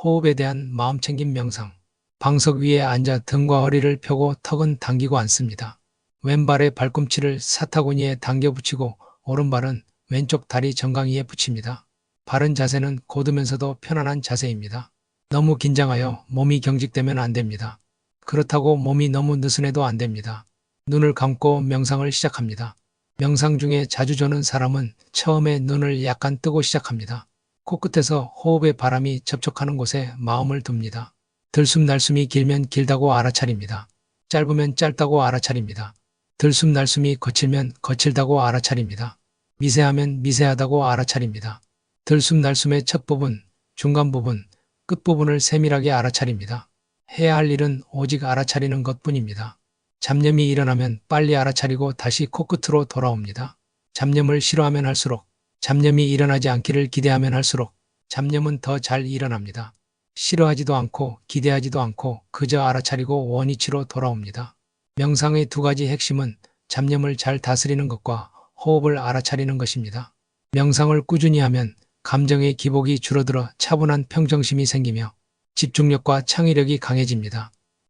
호흡에 대한 마음챙김 명상. 방석 위에 앉아 등과 허리를 펴고 턱은 당기고 앉습니다. 왼발의 발꿈치를 사타구니에 당겨 붙이고 오른발은 왼쪽 다리 정강이에 붙입니다. 바른 자세는 곧으면서도 편안한 자세입니다. 너무 긴장하여 몸이 경직되면 안 됩니다. 그렇다고 몸이 너무 느슨해도 안 됩니다. 눈을 감고 명상을 시작합니다. 명상 중에 자주 조는 사람은 처음에 눈을 약간 뜨고 시작합니다. 코끝에서 호흡의 바람이 접촉하는 곳에 마음을 둡니다. 들숨 날숨이 길면 길다고 알아차립니다. 짧으면 짧다고 알아차립니다. 들숨 날숨이 거칠면 거칠다고 알아차립니다. 미세하면 미세하다고 알아차립니다. 들숨 날숨의 첫 부분, 중간 부분, 끝 부분을 세밀하게 알아차립니다. 해야 할 일은 오직 알아차리는 것 뿐입니다. 잡념이 일어나면 빨리 알아차리고 다시 코끝으로 돌아옵니다. 잡념을 싫어하면 할수록, 잡념이 일어나지 않기를 기대하면 할수록 잡념은 더 잘 일어납니다. 싫어하지도 않고 기대하지도 않고 그저 알아차리고 원위치로 돌아옵니다. 명상의 두 가지 핵심은 잡념을 잘 다스리는 것과 호흡을 알아차리는 것입니다. 명상을 꾸준히 하면 감정의 기복이 줄어들어 차분한 평정심이 생기며 집중력과 창의력이 강해집니다.